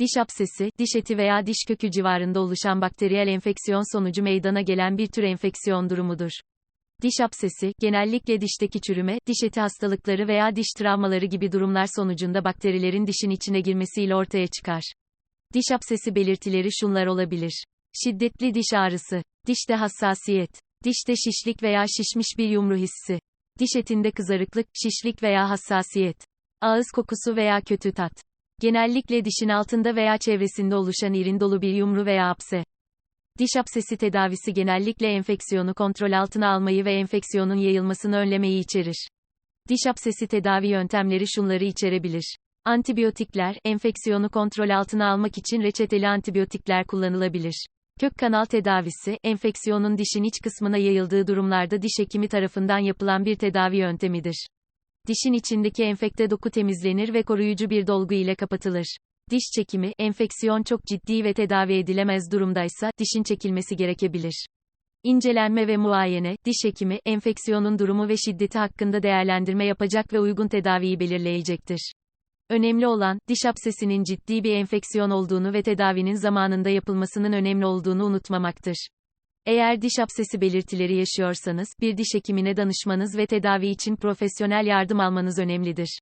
Diş absesi, diş eti veya diş kökü civarında oluşan bakteriyel enfeksiyon sonucu meydana gelen bir tür enfeksiyon durumudur. Diş absesi, genellikle dişteki çürüme, diş eti hastalıkları veya diş travmaları gibi durumlar sonucunda bakterilerin dişin içine girmesiyle ortaya çıkar. Diş absesi belirtileri şunlar olabilir. Şiddetli diş ağrısı, dişte hassasiyet, dişte şişlik veya şişmiş bir yumru hissi, diş etinde kızarıklık, şişlik veya hassasiyet, ağız kokusu veya kötü tat. Genellikle dişin altında veya çevresinde oluşan irin dolu bir yumru veya apse. Diş apsesi tedavisi genellikle enfeksiyonu kontrol altına almayı ve enfeksiyonun yayılmasını önlemeyi içerir. Diş apsesi tedavi yöntemleri şunları içerebilir. Antibiyotikler, enfeksiyonu kontrol altına almak için reçeteli antibiyotikler kullanılabilir. Kök kanal tedavisi, enfeksiyonun dişin iç kısmına yayıldığı durumlarda diş hekimi tarafından yapılan bir tedavi yöntemidir. Dişin içindeki enfekte doku temizlenir ve koruyucu bir dolgu ile kapatılır. Diş çekimi, enfeksiyon çok ciddi ve tedavi edilemez durumdaysa, dişin çekilmesi gerekebilir. İncelenme ve muayene, diş hekimi, enfeksiyonun durumu ve şiddeti hakkında değerlendirme yapacak ve uygun tedaviyi belirleyecektir. Önemli olan, diş absesinin ciddi bir enfeksiyon olduğunu ve tedavinin zamanında yapılmasının önemli olduğunu unutmamaktır. Eğer diş absesi belirtileri yaşıyorsanız, bir diş hekimine danışmanız ve tedavi için profesyonel yardım almanız önemlidir.